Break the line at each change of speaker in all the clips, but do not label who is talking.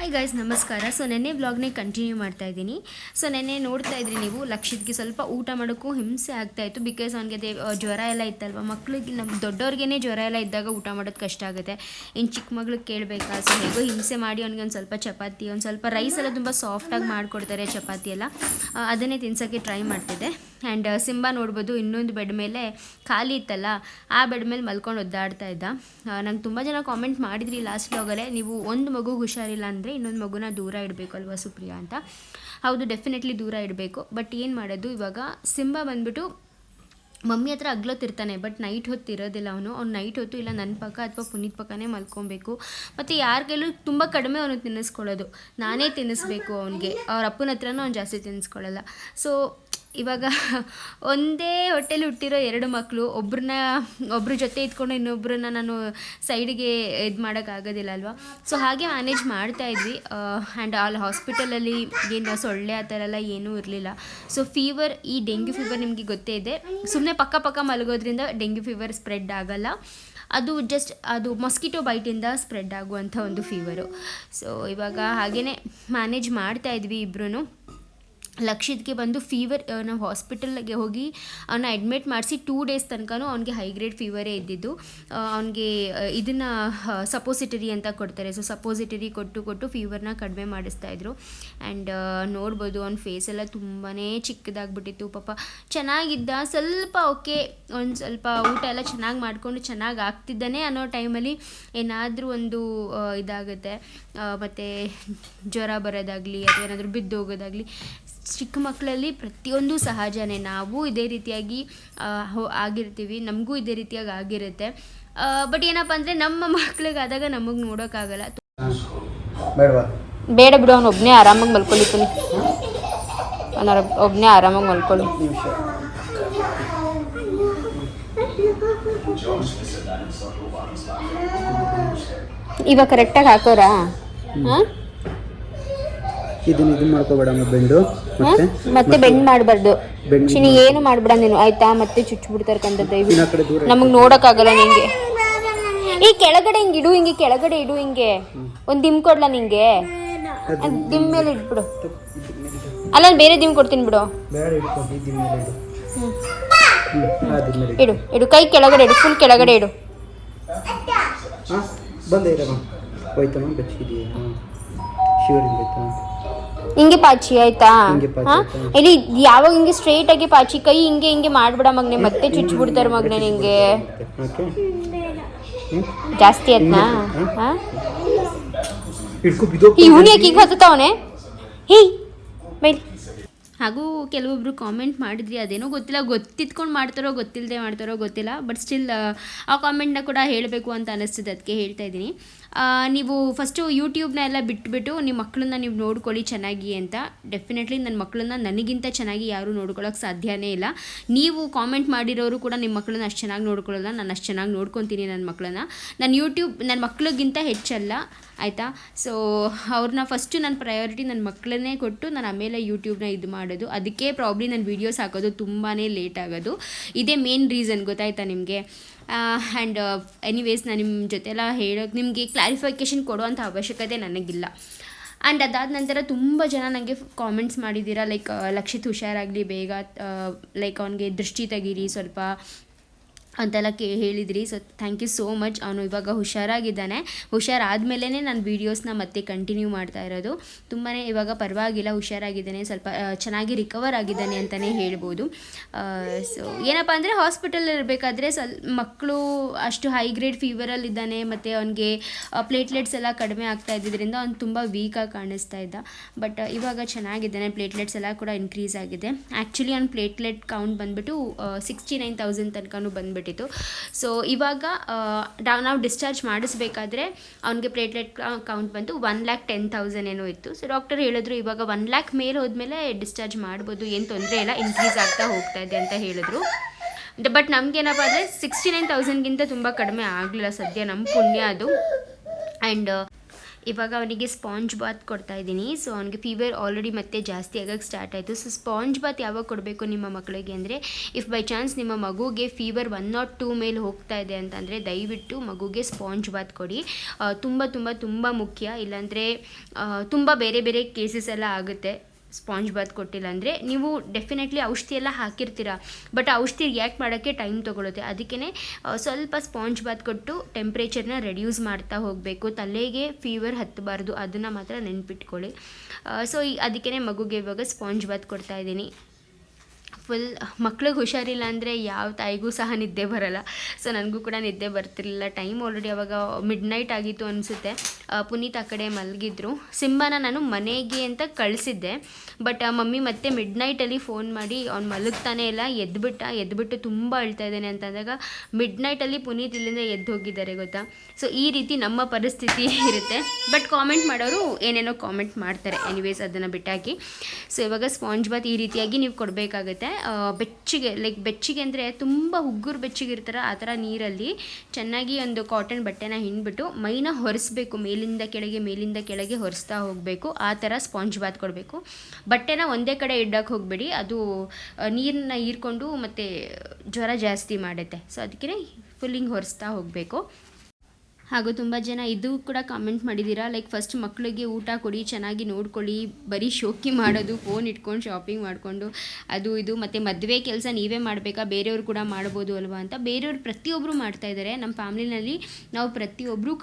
Hi guys ನಮಸ್ಕಾರ. So ನೆನ್ನೆ ವ್ಲಾಗ್ನೇ continue ಮಾಡ್ತಾ ಇದ್ದೀನಿ. ಸೊ ನೆನ್ನೆ ನೋಡ್ತಾ ಇದ್ರಿ ನೀವು ಲಕ್ಷಿತ್ಗೆ ಸ್ವಲ್ಪ ಊಟ ಮಾಡೋಕ್ಕೂ ಹಿಂಸೆ ಆಗ್ತಾ ಇತ್ತು. ಬಿಕಾಸ್ ಅವನಿಗೆ ದೇ ಜ್ವರ ಎಲ್ಲ ಇತ್ತಲ್ವ? ಮಕ್ಳಿಗೆ ನಮ್ಮ ದೊಡ್ಡವ್ರಿಗೇ ಜ್ವರ ಎಲ್ಲ ಇದ್ದಾಗ ಊಟ ಮಾಡೋದು ಕಷ್ಟ ಆಗುತ್ತೆ. ಇನ್ನು ಚಿಕ್ಕ ಮಗ್ಳಿಗೆ ಕೇಳಬೇಕಾ? ಸೊ ಹೇಗೋ ಹಿಂಸೆ ಮಾಡಿ ಅವನಿಗೆ ಒಂದು ಸ್ವಲ್ಪ ಚಪಾತಿ, ಒಂದು ಸ್ವಲ್ಪ ರೈಸ್ ಎಲ್ಲ ತುಂಬ ಸಾಫ್ಟಾಗಿ ಮಾಡಿಕೊಡ್ತಾರೆ ಚಪಾತಿ ಎಲ್ಲ. ಅದನ್ನೇ ತಿನ್ಸೋಕ್ಕೆ ಟ್ರೈ ಮಾಡ್ತಿದ್ದೆ. ಆ್ಯಂಡ್ ಸಿಂಬ ನೋಡ್ಬೋದು, ಇನ್ನೊಂದು ಬೆಡ್ ಮೇಲೆ ಖಾಲಿ ಇತ್ತಲ್ಲ, ಆ ಬೆಡ್ ಮೇಲೆ ಮಲ್ಕೊಂಡು ಒದ್ದಾಡ್ತಾ ಇದ್ದ. ನಂಗೆ ತುಂಬ ಜನ ಕಾಮೆಂಟ್ ಮಾಡಿದ್ರಿ ಲಾಸ್ಟ್ ಹೋಗಲೇ ನೀವು ಒಂದು ಮಗು ಹುಷಾರಿಲ್ಲ ಅಂದರೆ ಇನ್ನೊಂದು ಮಗುನ ದೂರ ಇಡಬೇಕು ಅಲ್ವಾ ಸುಪ್ರಿಯಾ ಅಂತ. ಹೌದು ಡೆಫಿನೆಟ್ಲಿ ದೂರ ಇಡಬೇಕು. ಬಟ್ ಏನು ಮಾಡೋದು, ಇವಾಗ ಸಿಂಬ ಬಂದ್ಬಿಟ್ಟು ಮಮ್ಮಿ ಹತ್ರ ಅಗ್ಲೊತ್ತಿರ್ತಾನೆ ಬಟ್ ನೈಟ್ ಹೊತ್ತು ಇರೋದಿಲ್ಲ ಅವನು. ಅವ್ನು ನೈಟ್ ಹೊತ್ತು ಇಲ್ಲ ನನ್ನ ಪಕ್ಕ ಅಥವಾ ಪುನೀತ್ ಪಕ್ಕನೇ ಮಲ್ಕೊಬೇಕು. ಮತ್ತು ಯಾರ ಕೈಲೂ ತುಂಬ ಕಡಿಮೆ ಅವನು ತಿನ್ನಿಸ್ಕೊಳ್ಳೋದು. ನಾನೇ ತಿನ್ನಿಸ್ಬೇಕು ಅವನಿಗೆ. ಅವ್ರ ಅಪ್ಪನ ಹತ್ರನೂ ಅವ್ನು ಜಾಸ್ತಿ ತಿನ್ನಿಸ್ಕೊಳ್ಳಲ್ಲ. ಸೊ ಇವಾಗ ಒಂದೇ ಹೊಟ್ಟೆಲಿ ಹುಟ್ಟಿರೋ ಎರಡು ಮಕ್ಕಳು ಒಬ್ರನ್ನ, ಒಬ್ರ ಜೊತೆ ಇದ್ಕೊಂಡು ಇನ್ನೊಬ್ರನ್ನ ನಾನು ಸೈಡಿಗೆ ಇದು ಮಾಡೋಕ್ಕಾಗೋದಿಲ್ಲ ಅಲ್ವಾ? ಸೊ ಹಾಗೆ ಮ್ಯಾನೇಜ್ ಮಾಡ್ತಾ ಇದ್ವಿ. ಆ್ಯಂಡ್ ಅಲ್ಲಿ ಹಾಸ್ಪಿಟಲಲ್ಲಿ ಏನು ಸೊಳ್ಳೆ ಆ ಥರ ಎಲ್ಲ ಏನೂ ಇರಲಿಲ್ಲ. ಸೊ ಫೀವರ್ ಈ ಡೆಂಗ್ಯೂ ಫೀವರ್ ನಿಮಗೆ ಗೊತ್ತೇ ಇದೆ. ಸುಮ್ಮನೆ ಪಕ್ಕ ಪಕ್ಕ ಮಲಗೋದ್ರಿಂದ ಡೆಂಗ್ಯೂ ಫೀವರ್ ಸ್ಪ್ರೆಡ್ ಆಗಲ್ಲ. ಅದು ಜಸ್ಟ್ ಅದು ಮೊಸ್ಕಿಟೋ ಬೈಟಿಂದ ಸ್ಪ್ರೆಡ್ ಆಗುವಂಥ ಒಂದು ಫೀವರು ಸೊ ಇವಾಗ ಹಾಗೆಯೇ ಮ್ಯಾನೇಜ್ ಮಾಡ್ತಾ ಇದ್ವಿ ಇಬ್ಬರೂ ಲಕ್ಷಿತ್ಗೆ ಬಂದು ಫೀವರ್ ನಾವು ಹಾಸ್ಪಿಟಲ್ಗೆ ಹೋಗಿ ಅವನ್ನ ಅಡ್ಮಿಟ್ ಮಾಡಿಸಿ ಟೂ ಡೇಸ್ ತನಕನೂ ಅವನಿಗೆ ಹೈ ಗ್ರೇಡ್ ಫೀವರೇ ಇದ್ದಿದ್ದು. ಅವನಿಗೆ ಇದನ್ನು ಸಪೋಸಿಟರಿ ಅಂತ ಕೊಡ್ತಾರೆ. ಸೊ ಸಪೋಸಿಟರಿ ಕೊಟ್ಟು ಕೊಟ್ಟು ಫೀವರ್ನ ಕಡಿಮೆ ಮಾಡಿಸ್ತಾ ಇದ್ರು. ಆ್ಯಂಡ್ ನೋಡ್ಬೋದು ಅವ್ನ ಫೇಸ್ ಎಲ್ಲ ತುಂಬಾ ಚಿಕ್ಕದಾಗ್ಬಿಟ್ಟಿತ್ತು. ಪಾಪ ಚೆನ್ನಾಗಿದ್ದ, ಸ್ವಲ್ಪ ಓಕೆ ಒಂದು ಸ್ವಲ್ಪ ಊಟ ಎಲ್ಲ ಚೆನ್ನಾಗಿ ಮಾಡಿಕೊಂಡು ಚೆನ್ನಾಗಿ ಆಗ್ತಿದ್ದಾನೆ ಅನ್ನೋ ಟೈಮಲ್ಲಿ ಏನಾದರೂ ಒಂದು ಇದಾಗುತ್ತೆ. ಮತ್ತು ಜ್ವರ ಬರೋದಾಗಲಿ, ಅಥವಾ ಏನಾದರೂ ಬಿದ್ದು ಹೋಗೋದಾಗಲಿ ಚಿಕ್ಕ ಮಕ್ಕಳಲ್ಲಿ ಪ್ರತಿಯೊಂದು ಸಹಜನೇ. ನಾವು ಇದೇ ರೀತಿಯಾಗಿ ಹೋ- ಆಗಿರ್ತೀವಿ. ನಮಗೂ ಇದೇ ರೀತಿಯಾಗಿ ಆಗಿರುತ್ತೆ. ಬಟ್ ಏನಪ್ಪ ಅಂದರೆ ನಮ್ಮ ಮಕ್ಳಿಗಾದಾಗ ನಮಗೆ ನೋಡೋಕ್ಕಾಗಲ್ಲ.
ಬೇಡವಾ?
ಬೇಡ ಬಿಡು ಅವ್ನು ಒಬ್ಬನೇ ಆರಾಮಾಗಿ ಮಲ್ಕೊಳಿತೀನಿ ಅವನ ಒಬ್ಬನೇ ಆರಾಮಾಗಿ ಮಲ್ಕೊಳ್ಳಿ.
ನಿಮಿಷ.
ಇವಾಗ ಕರೆಕ್ಟಾಗಿ ಹಾಕೋರಾ? ಹಾಂ?
ಇದನ್ನ ಇದನ್ನ ಮಾಡ್ಕೋಬೇಡಮ್ಮ ಬೆಂಡು. ಮತ್ತೆ?
ಮತ್ತೆ ಬೆಂಡ್ ಮಾಡಬಾರ್ದು. ಚಿನಿ ಏನು ಮಾಡ್ಬೇಡ ನೀನು ಆಯ್ತಾ? ಮತ್ತೆ ಚುಚ್ಚಿಬಿಡ್ತಾರೆ ಕಂದ ದಯವಿಟ್ಟು ನಮಗ್ ನೋಡೋಕ್ಕಾಗಲ್ಲ ನಿಂಗೆ. ಈ ಕೆಳಗಡೆ ಹಿಂಗೆ ಇಡು ಹಿಂಗೆ ಕೆಳಗಡೆ ಇಡು ಹಿಂಗೆ. ಒಂದು ದಿಮ್ ಕೊಡ್ಲ ನಿಂಗೆ? ದಿಮ್ ಮೇಲೆ ಇಟ್ಬಿಡು. ಅಲ್ಲ ಬೇರೆ ದಿಮ್ ಕೊಡ್ತೀನಿ ಬಿಡು.
ಇಡು ಇಡು.
ಕೈ ಕೆಳಗಡೆ ಇಡು ಫುಲ್ ಕೆಳಗಡೆ ಇಡು.
ಬಂದೆ ಇರಮ್ಮ. ಹೋಯ್ತಮ್ಮ ಶಿವರಿಂದ
ಆಯ್ತಾ?
ಹಿಂಗೆ ಪಾಚಿ
ಹಾ?
ಆಯ್ತಾ?
ಇಲ್ಲಿ ಯಾವಾಗ ಹಿಂಗೆ ಸ್ಟ್ರೈಟ್ ಆಗಿ ಪಾಚಿ ಕೈ ಹಿಂಗೆ ಹಿಂಗೆ ಮಾಡ್ಬಿಡ ಮಗ್ನೆ ಮತ್ತೆ ಚುಚ್ಚಿಬಿಡ್ತಾರೆ ಮಗ್ನೆ ನಿಂಗೆ. ಜಾಸ್ತಿ ಆಯ್ತಾ? ಇವನು ಯಾಕೆ ಈಗ ಹತ್ತವನೆ ಹೇ ಬೈ ಹಾಗೂ ಕೆಲವೊಬ್ರು ಕಾಮೆಂಟ್ ಮಾಡಿದ್ರಿ ಅದೇನೋ ಗೊತ್ತಿಲ್ಲ ಗೊತ್ತಿದ್ಕೊಂಡು ಮಾಡ್ತಾರೋ ಗೊತ್ತಿಲ್ಲದೆ ಮಾಡ್ತಾರೋ ಗೊತ್ತಿಲ್ಲ ಬಟ್ ಸ್ಟಿಲ್ ಆ ಕಾಮೆಂಟ್ನ ಕೂಡ ಹೇಳಬೇಕು ಅಂತ ಅನ್ನಿಸ್ತದೆ ಅದಕ್ಕೆ ಹೇಳ್ತಾ ಇದ್ದೀನಿ. ನೀವು ಫಸ್ಟು ಯೂಟ್ಯೂಬ್ನ ಎಲ್ಲ ಬಿಟ್ಬಿಟ್ಟು ನಿಮ್ಮ ಮಕ್ಕಳನ್ನ ನೀವು ನೋಡ್ಕೊಳ್ಳಿ ಚೆನ್ನಾಗಿ ಅಂತ. ಡೆಫಿನೆಟ್ಲಿ ನನ್ನ ಮಕ್ಕಳನ್ನ ನನಗಿಂತ ಚೆನ್ನಾಗಿ ಯಾರೂ ನೋಡ್ಕೊಳ್ಳೋಕೆ ಸಾಧ್ಯನೇ ಇಲ್ಲ. ನೀವು ಕಾಮೆಂಟ್ ಮಾಡಿರೋರು ಕೂಡ ನಿಮ್ಮ ಮಕ್ಕಳನ್ನ ಅಷ್ಟು ಚೆನ್ನಾಗಿ ನೋಡ್ಕೊಳ್ಳೋಲ್ಲ. ನಾನು ಅಷ್ಟು ಚೆನ್ನಾಗಿ ನೋಡ್ಕೊತೀನಿ ನನ್ನ ಮಕ್ಕಳನ್ನ ನಾನು ಯೂಟ್ಯೂಬ್ ನನ್ನ ಮಕ್ಕಳಿಗಿಂತ ಹೆಚ್ಚಲ್ಲ. ಆಯಿತಾ? ಸೊ ಅವ್ರನ್ನ ಫಸ್ಟು ನನ್ನ ಪ್ರಯಾರಿಟಿ ನನ್ನ ಮಕ್ಕಳನ್ನೇ ಕೊಟ್ಟು ನಾನು ಆಮೇಲೆ ಯೂಟ್ಯೂಬ್ನ ಇದು ಮಾಡೋದು. ಅದಕ್ಕೆ ಪ್ರಾಬ್ಲಿ ನನ್ನ ವೀಡಿಯೋಸ್ ಹಾಕೋದು ತುಂಬಾ ಲೇಟ್ ಆಗೋದು. ಇದೇ ಮೇನ್ ರೀಸನ್ ಗೊತ್ತಾಯ್ತಾ ನಿಮಗೆ? ಆ್ಯಂಡ್ ಎನಿವೇಸ್ ನಾನು ನಿಮ್ಮ ಜೊತೆಲ್ಲ ಹೇಳೋಕ್ಕೆ ನಿಮಗೆ ಕ್ಲಾರಿಫಿಕೇಷನ್ ಕೊಡುವಂಥ ಅವಶ್ಯಕತೆ ನನಗಿಲ್ಲ. ಆ್ಯಂಡ್ ಅದಾದ ನಂತರ ತುಂಬ ಜನ ನನಗೆ ಕಾಮೆಂಟ್ಸ್ ಮಾಡಿದ್ದೀರಾ ಲೈಕ್ ಲಕ್ಷಿತ್ ಹುಷಾರಾಗಲಿ, ಬೇಗ ಲೈಕ್ ಅವನಿಗೆ ದೃಷ್ಟಿ ತೆಗೀರಿ ಸ್ವಲ್ಪ. ಅಂತೆಲ್ಲ ಕೇ, ಹೇಳಿದ್ರಿ. So thank you so much ಅವನು ಇವಾಗ ಹುಷಾರಾಗಿದ್ದಾನೆ. ಹುಷಾರಾದ್ಮೇಲೆ ನಾನು ವೀಡಿಯೋಸ್ನ ಮತ್ತೆ ಕಂಟಿನ್ಯೂ ಮಾಡ್ತಾ ಇರೋದು. ತುಂಬಾ ಇವಾಗ ಪರವಾಗಿಲ್ಲ, ಹುಷಾರಾಗಿದ್ದಾನೆ. ಸ್ವಲ್ಪ ಚೆನ್ನಾಗಿ ರಿಕವರ್ ಆಗಿದ್ದಾನೆ ಅಂತಲೇ ಹೇಳ್ಬೋದು. ಸೊ ಏನಪ್ಪ ಅಂದರೆ ಹಾಸ್ಪಿಟಲ್ ಇರಬೇಕಾದ್ರೆ ಸ್ವಲ್ ಮಕ್ಕಳು ಅಷ್ಟು ಹೈ ಗ್ರೇಡ್ ಫೀವರಲ್ಲಿದ್ದಾನೆ ಮತ್ತು ಅವನಿಗೆ ಪ್ಲೇಟ್ಲೆಟ್ಸ್ ಎಲ್ಲ ಕಡಿಮೆ ಆಗ್ತಾ ಇದ್ದಿದ್ದರಿಂದ ಅವ್ನು ತುಂಬ ವೀಕಾಗಿ ಕಾಣಿಸ್ತಾ ಇದ್ದ. ಬಟ್ ಇವಾಗ ಚೆನ್ನಾಗಿದ್ದಾನೆ. ಪ್ಲೇಟ್ಲೆಟ್ಸ್ ಎಲ್ಲ ಕೂಡ ಇನ್ಕ್ರೀಸ್ ಆಗಿದೆ. ಆ್ಯಕ್ಚುಲಿ ಅವ್ನು ಪ್ಲೇಟ್ಲೆಟ್ ಕೌಂಟ್ ಬಂದ್ಬಿಟ್ಟು ಸಿಕ್ಸ್ಟಿ ನೈನ್ ತೌಸಂಡ್ ತನಕನೂ ಬಂದ್ಬಿಟ್ಟಿತ್ತು ಸೊ ಇವಾಗ ನಾವು ಡಿಸ್ಚಾರ್ಜ್ ಮಾಡಿಸ್ಬೇಕಾದ್ರೆ ಅವನಿಗೆ ಪ್ಲೇಟ್ಲೆಟ್ ಕೌಂಟ್ ಬಂತು ಒನ್ ಲ್ಯಾಕ್ ಟೆನ್ ತೌಸಂಡ್ ಏನೋ ಇತ್ತು. ಸೊ ಡಾಕ್ಟರ್ ಹೇಳಿದ್ರು, ಇವಾಗ ಒನ್ ಲ್ಯಾಕ್ ಮೇಲೆ ಹೋದ್ಮೇಲೆ ಡಿಸ್ಚಾರ್ಜ್ ಮಾಡ್ಬೋದು, ಏನು ತೊಂದರೆ ಇಲ್ಲ ಇನ್ಕ್ರೀಸ್ ಆಗ್ತಾ ಹೋಗ್ತಾ ಇದೆ ಅಂತ ಹೇಳಿದ್ರು. ಬಟ್ ನಮಗೇನಪ್ಪ ಅಂದರೆ ಸಿಕ್ಸ್ಟಿ ನೈನ್ ತೌಸಂಡ್ಗಿಂತ ತುಂಬ ಕಡಿಮೆ ಆಗಲಿಲ್ಲ ಸದ್ಯ ನಮ್ಮ ಪುಣ್ಯ ಅದು. ಆ್ಯಂಡ್ ಇವಾಗ ಅವನಿಗೆ ಸ್ಪಾಂಜ್ ಬಾತ್ ಕೊಡ್ತಾ ಇದ್ದೀನಿ. ಸೊ ಅವನಿಗೆ ಫೀವರ್ ಆಲ್ರೆಡಿ ಮತ್ತೆ ಜಾಸ್ತಿ ಆಗೋಕ್ಕೆ ಸ್ಟಾರ್ಟ್ ಆಯಿತು. ಸೊ ಸ್ಪಾಂಜ್ ಬಾತ್ ಯಾವಾಗ ಕೊಡಬೇಕು ನಿಮ್ಮ ಮಕ್ಕಳಿಗೆ ಅಂದರೆ ಇಫ್ ಬೈ ಚಾನ್ಸ್ ನಿಮ್ಮ ಮಗುಗೆ ಫೀವರ್ ಒನ್ ನಾಟ್ ಟೂ ಮೇಲೆ ಹೋಗ್ತಾ ಇದೆ ಅಂತಂದರೆ, ದಯವಿಟ್ಟು ಮಗುಗೆ ಸ್ಪಾಂಜ್ ಬಾತ್ ಕೊಡಿ. ತುಂಬ ತುಂಬ ತುಂಬ ಮುಖ್ಯ. ಇಲ್ಲಾಂದರೆ ತುಂಬ ಬೇರೆ ಬೇರೆ ಕೇಸಸ್ ಎಲ್ಲ ಆಗುತ್ತೆ. ಸ್ಪಾಂಜ್ ಬಾತ್ ಕೊಟ್ಟಿಲ್ಲ ಅಂದರೆ ನೀವು ಡೆಫಿನೆಟ್ಲಿ ಔಷಧಿ ಎಲ್ಲ ಹಾಕಿರ್ತೀರ. ಬಟ್ ಔಷಧಿ ರಿಯಾಕ್ಟ್ ಮಾಡೋಕ್ಕೆ ಟೈಮ್ ತೊಗೊಳುತ್ತೆ. ಅದಕ್ಕೇ ಸ್ವಲ್ಪ ಸ್ಪಾಂಜ್ ಬಾತ್ ಕೊಟ್ಟು ಟೆಂಪ್ರೇಚರ್ನ ರೆಡ್ಯೂಸ್ ಮಾಡ್ತಾ ಹೋಗಬೇಕು. ತಲೆಗೆ ಫೀವರ್ ಹತ್ತಬಾರ್ದು. ಅದನ್ನು ಮಾತ್ರ ನೆನ್ಪಿಟ್ಕೊಳ್ಳಿ. ಸೊ ಅದಕ್ಕೇ ಮಗುಗೆ ಇವಾಗ ಸ್ಪಾಂಜ್ ಬಾತ್ ಕೊಡ್ತಾ ಇದ್ದೀನಿ. ಫುಲ್ ಮಕ್ಳಿಗೆ ಹುಷಾರಿಲ್ಲ ಅಂದರೆ ಯಾವ ತಾಯಿಗೂ ಸಹ ನಿದ್ದೆ ಬರಲ್ಲ. ಸೊ ನನಗೂ ಕೂಡ ನಿದ್ದೆ ಬರ್ತಿರಲಿಲ್ಲ. ಟೈಮ್ ಆಲ್ರೆಡಿ ಅವಾಗ ಮಿಡ್ ನೈಟ್ ಆಗಿತ್ತು ಅನಿಸುತ್ತೆ. ಪುನೀತ್ ಆ ಕಡೆ ಮಲಗಿದ್ರು. ಸಿಂಬಾನ ನಾನು ಮನೆಗೆ ಅಂತ ಕಳಿಸಿದ್ದೆ. ಬಟ್ ಮಮ್ಮಿ ಮತ್ತೆ ಮಿಡ್ ನೈಟಲ್ಲಿ ಫೋನ್ ಮಾಡಿ, ಅವ್ನು ಮಲಗ್ತಾನೆ ಇಲ್ಲ, ಎದ್ಬಿಟ್ಟ, ಎದ್ಬಿಟ್ಟು ತುಂಬ ಅಳ್ತಾ ಇದ್ದಾನೆ ಅಂತ ಅಂದಾಗ ಮಿಡ್ ನೈಟಲ್ಲಿ ಪುನೀತ್ ಇಲ್ಲಿಂದ ಎದ್ದು ಹೋಗಿದ್ದಾರೆ ಗೊತ್ತಾ? ಸೊ ಈ ರೀತಿ ನಮ್ಮ ಪರಿಸ್ಥಿತಿ ಇರುತ್ತೆ. ಬಟ್ ಕಾಮೆಂಟ್ ಮಾಡೋರು ಏನೇನೋ ಕಾಮೆಂಟ್ ಮಾಡ್ತಾರೆ. ಎನಿವೇಸ್ ಅದನ್ನು ಬಿಟ್ಟಾಕಿ. ಸೊ ಇವಾಗ ಸ್ಪಾಂಜ್ ಬಾತ್ ಈ ರೀತಿಯಾಗಿ ನೀವು ಕೊಡಬೇಕಾಗುತ್ತೆ. ಬೆಚ್ಚಿಗೆ ಲೈಕ್ ಬೆಚ್ಚಿಗೆ ಅಂದರೆ ತುಂಬ ಹುಗ್ಗುರು ಬೆಚ್ಚಿಗಿರ್ತಾರೆ ಆ ಥರ ನೀರಲ್ಲಿ ಚೆನ್ನಾಗಿ ಒಂದು ಕಾಟನ್ ಬಟ್ಟೆನ ಹಿಂಡ್ಬಿಟ್ಟು ಮೈನ ಹೊರಿಸ್ಬೇಕು, ಮೇಲಿಂದ ಕೆಳಗೆ ಮೇಲಿಂದ ಕೆಳಗೆ ಹೊರಿಸ್ತಾ ಹೋಗಬೇಕು, ಆ ಥರ ಸ್ಪಾಂಜ್ ಬಾತ್ ಕೊಡಬೇಕು. ಬಟ್ಟೆನ ಒಂದೇ ಕಡೆ ಇಡಕ್ಕೆ ಹೋಗಬೇಡಿ. ಅದು ನೀರನ್ನ ಹೀರ್ಕೊಂಡು ಮತ್ತು ಜ್ವರ ಜಾಸ್ತಿ ಮಾಡುತ್ತೆ. ಸೊ ಅದಕ್ಕೆ ಫುಲ್ಲಿಂಗ್ ಹೊರಿಸ್ತಾ ಹೋಗಬೇಕು. ಹಾಗೂ ತುಂಬ ಜನ ಇದು ಕೂಡ ಕಾಮೆಂಟ್ ಮಾಡಿದ್ದೀರಾ ಲೈಕ್ ಫಸ್ಟ್ ಮಕ್ಕಳಿಗೆ ಊಟ ಕೊಡಿ, ಚೆನ್ನಾಗಿ ನೋಡ್ಕೊಳ್ಳಿ, ಬರೀ ಶೋಕಿ ಮಾಡೋದು ಫೋನ್ ಇಟ್ಕೊಂಡು ಶಾಪಿಂಗ್ ಮಾಡಿಕೊಂಡು ಅದು ಇದು, ಮತ್ತು ಮದುವೆ ಕೆಲಸ ನೀವೇ ಮಾಡಬೇಕಾ? ಬೇರೆಯವ್ರು ಕೂಡ ಮಾಡ್ಬೋದು ಅಲ್ವಾ ಅಂತ ಬೇರೆಯವ್ರು ಪ್ರತಿಯೊಬ್ಬರು ಮಾಡ್ತಾ ಇದ್ದಾರೆ. ನಮ್ಮ ಫ್ಯಾಮಿಲಿನಲ್ಲಿ ನಾವು ಪ್ರತಿಯೊಬ್ಬರು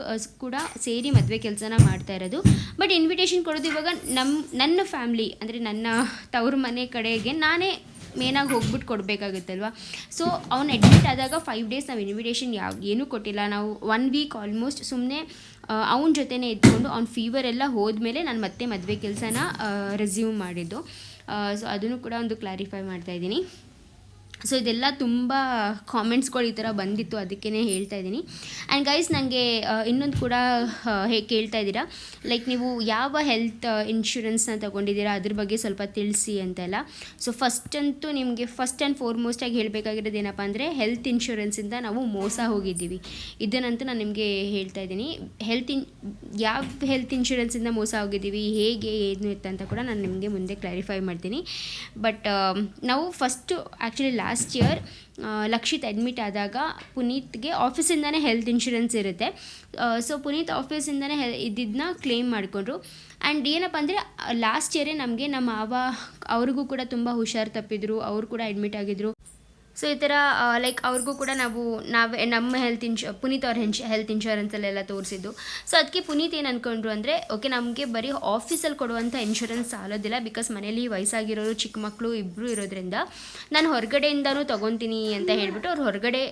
ಕೂಡ ಸೇರಿ ಮದುವೆ ಕೆಲಸನ ಮಾಡ್ತಾ ಇರೋದು. ಬಟ್ ಇನ್ವಿಟೇಷನ್ ಕೊಡೋದು ಇವಾಗ ನಮ್ಮ ನನ್ನ ಫ್ಯಾಮ್ಲಿ, ಅಂದರೆ ನನ್ನ ತವ್ರ ಮನೆ ಕಡೆಗೆ ನಾನೇ ಮೇನಾಗಿ ಹೋಗ್ಬಿಟ್ಟು ಕೊಡಬೇಕಾಗುತ್ತಲ್ವ? ಸೊ ಅವ್ನು ಅಡ್ಮಿಟ್ ಆದಾಗ ಫೈವ್ ಡೇಸ್ ನಾವು ಇನ್ವಿಟೇಷನ್ ಯಾವ ಏನೂ ಕೊಟ್ಟಿಲ್ಲ. ನಾವು ಒನ್ ವೀಕ್ ಆಲ್ಮೋಸ್ಟ್ ಸುಮ್ಮನೆ ಅವನ ಜೊತೆನೇ ಇದ್ಕೊಂಡು ಅವ್ನ ಫೀವರ್ ಎಲ್ಲ ಹೋದ್ಮೇಲೆ ನಾನು ಮತ್ತೆ ಮದುವೆ ಕೆಲಸನ ರೆಸ್ಯೂಮ್ ಮಾಡಿದ್ದು. ಸೊ ಅದನ್ನು ಕೂಡ ಒಂದು ಕ್ಲಾರಿಫೈ ಮಾಡ್ತಾ ಇದ್ದೀನಿ. ಸೊ ಇದೆಲ್ಲ ತುಂಬ ಕಾಮೆಂಟ್ಸ್ಗಳು ಈ ಥರ ಬಂದಿತ್ತು ಅದಕ್ಕೇ ಹೇಳ್ತಾ ಇದ್ದೀನಿ. ಆ್ಯಂಡ್ ಗೈಸ್ ನನಗೆ ಇನ್ನೊಂದು ಕೂಡ ಹೇಗೆ ಕೇಳ್ತಾ ಇದ್ದೀರಾ? ಲೈಕ್ ನೀವು ಯಾವ ಹೆಲ್ತ್ ಇನ್ಶೂರೆನ್ಸ್ನ ತೊಗೊಂಡಿದ್ದೀರಾ? ಅದ್ರ ಬಗ್ಗೆ ಸ್ವಲ್ಪ ತಿಳಿಸಿ ಅಂತೆಲ್ಲ. ಸೊ ಫಸ್ಟ್ ಅಂತೂ ನಿಮಗೆ ಫಸ್ಟ್ ಆ್ಯಂಡ್ ಫಾರ್ಮೋಸ್ಟಾಗಿ ಹೇಳಬೇಕಾಗಿರೋದು ಏನಪ್ಪ ಅಂದರೆ ಹೆಲ್ತ್ ಇನ್ಶೂರೆನ್ಸಿಂದ ನಾವು ಮೋಸ ಹೋಗಿದ್ದೀವಿ. ಇದನ್ನಂತೂ ನಾನು ನಿಮಗೆ ಹೇಳ್ತಾ ಇದ್ದೀನಿ. ಹೆಲ್ತ್ ಇನ್ ಯಾವ ಹೆಲ್ತ್ ಇನ್ಶೂರೆನ್ಸಿಂದ ಮೋಸ ಹೋಗಿದ್ದೀವಿ? ಹೇಗೆ, ಏನು ಇತ್ತು ಅಂತ ಕೂಡ ನಾನು ನಿಮಗೆ ಮುಂದೆ ಕ್ಲಾರಿಫೈ ಮಾಡ್ತೀನಿ. ಬಟ್ ನಾವು first actually last year Lakshith admit ಆದಾಗ ಪುನೀತ್ಗೆ ಆಫೀಸಿಂದನೇ ಹೆಲ್ತ್ ಇನ್ಶೂರೆನ್ಸ್ ಇರುತ್ತೆ. ಸೊ ಪುನೀತ್ ಆಫೀಸಿಂದನೇ ಹೆಲ್ ಇದ್ದಿದ್ದನ್ನ ಕ್ಲೇಮ್ ಮಾಡಿಕೊಂಡ್ರು. ಆ್ಯಂಡ್ ಏನಪ್ಪ ಅಂದರೆ ಲಾಸ್ಟ್ ಇಯರೇ ನಮಗೆ ನಮ್ಮ ಮಾವ ಅವ್ರಿಗೂ ಕೂಡ ತುಂಬ ಹುಷಾರು ತಪ್ಪಿದ್ರು, ಅವರು ಕೂಡ ಅಡ್ಮಿಟ್ ಆಗಿದ್ರು. ಸೊ ಈ ಥರ ಲೈಕ್ ಅವ್ರಿಗೂ ಕೂಡ ನಾವು, ನಾವೇ, ನಮ್ಮ ಹೆಲ್ತ್ ಇನ್ಶು ಪುನೀತ್ ಅವ್ರ ಹೆನ್ಶ್ ಹೆಲ್ತ್ ಇನ್ಶೂರೆನ್ಸಲ್ಲೆಲ್ಲ ತೋರಿಸಿದ್ದು. ಸೊ ಅದಕ್ಕೆ ಪುನೀತ್ ಏನು ಅಂದ್ಕೊಂಡ್ರು ಅಂದರೆ ಓಕೆ ನಮಗೆ ಬರೀ ಆಫೀಸಲ್ಲಿ ಕೊಡುವಂಥ ಇನ್ಶೂರೆನ್ಸ್ ಸಾಲೋದಿಲ್ಲ ಬಿಕಾಸ್ ಮನೇಲಿ ವಯಸ್ಸಾಗಿರೋರು ಚಿಕ್ಕ ಮಕ್ಕಳು ಇಬ್ಬರು ಇರೋದ್ರಿಂದ ನಾನು ಹೊರಗಡೆಯಿಂದನೂ ತೊಗೊತೀನಿ ಅಂತ ಹೇಳಿಬಿಟ್ಟು ಅವ್ರು ಹೊರಗಡೆ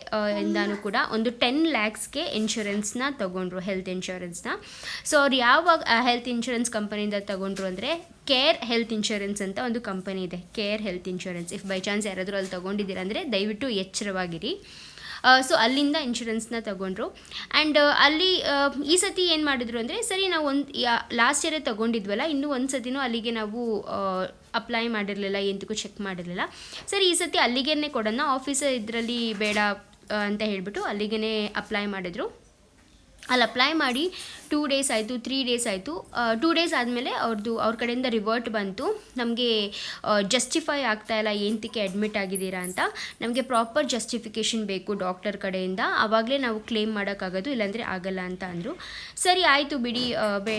ಇಂದಾನು ಇಂದಾನೂ ಕೂಡ ಒಂದು ಟೆನ್ ಲ್ಯಾಕ್ಸ್ಗೆ ಇನ್ಶೂರೆನ್ಸ್ನ ತೊಗೊಂಡ್ರು ಹೆಲ್ತ್ ಇನ್ಶೂರೆನ್ಸ್ನ ಸೊ ಅವ್ರು ಯಾವಾಗ ಹೆಲ್ತ್ ಇನ್ಶೂರೆನ್ಸ್ ಕಂಪನಿಯಿಂದ ತೊಗೊಂಡ್ರು ಅಂದರೆ ಕೇರ್ ಹೆಲ್ತ್ ಇನ್ಶೂರೆನ್ಸ್ ಅಂತ ಒಂದು ಕಂಪನಿ ಇದೆ. Care health insurance if by chance ಯಾರಾದರೂ ಅಲ್ಲಿ ತೊಗೊಂಡಿದ್ದೀರಾ ಅಂದರೆ ದಯವಿಟ್ಟು ಎಚ್ಚರವಾಗಿರಿ. ಸೊ ಅಲ್ಲಿಂದ ಇನ್ಶೂರೆನ್ಸ್ನ ತಗೊಂಡ್ರು. ಆ್ಯಂಡ್ ಅಲ್ಲಿ ಈ ಸತಿ ಏನು ಮಾಡಿದ್ರು ಅಂದರೆ ಸರಿ ನಾವು ಒಂದು ಲಾಸ್ಟ್ ಇಯರೇ ತೊಗೊಂಡಿದ್ವಲ್ಲ, ಇನ್ನೂ ಒಂದು ಸತಿನೂ ಅಲ್ಲಿಗೆ ನಾವು ಅಪ್ಲೈ ಮಾಡಿರಲಿಲ್ಲ, ಎಂತಕ್ಕೂ ಚೆಕ್ ಮಾಡಿರಲಿಲ್ಲ. ಸರಿ, ಈ ಸತಿ ಅಲ್ಲಿಗೇ ಕೊಡೋಣ. ಆಫೀಸರ್ ಇದರಲ್ಲಿ ಬೇಡ ಅಂತ ಹೇಳಿಬಿಟ್ಟು ಅಲ್ಲಿಗೇ ಅಪ್ಲೈ ಮಾಡಿದ್ರು. ಅಲ್ಲಿ ಅಪ್ಲೈ ಮಾಡಿ ಟೂ ಡೇಸ್ ಆಯಿತು ತ್ರೀ ಡೇಸ್ ಆಯಿತು. ಟೂ ಡೇಸ್ ಆದಮೇಲೆ ಅವ್ರದ್ದು ಅವ್ರ ಕಡೆಯಿಂದ ರಿವರ್ಟ್ ಬಂತು. ನಮಗೆ ಜಸ್ಟಿಫೈ ಆಗ್ತಾ ಇಲ್ಲ ಏನಕ್ಕೆ ಅಡ್ಮಿಟ್ ಆಗಿದ್ದೀರಾ ಅಂತ. ನಮಗೆ ಪ್ರಾಪರ್ ಜಸ್ಟಿಫಿಕೇಷನ್ ಬೇಕು ಡಾಕ್ಟರ್ ಕಡೆಯಿಂದ. ಆವಾಗಲೇ ನಾವು ಕ್ಲೇಮ್ ಮಾಡೋಕ್ಕಾಗೋದು, ಇಲ್ಲಾಂದರೆ ಆಗಲ್ಲ ಅಂತ ಅಂದರು. ಸರಿ, ಆಯಿತು ಬಿಡಿ. ಬೇ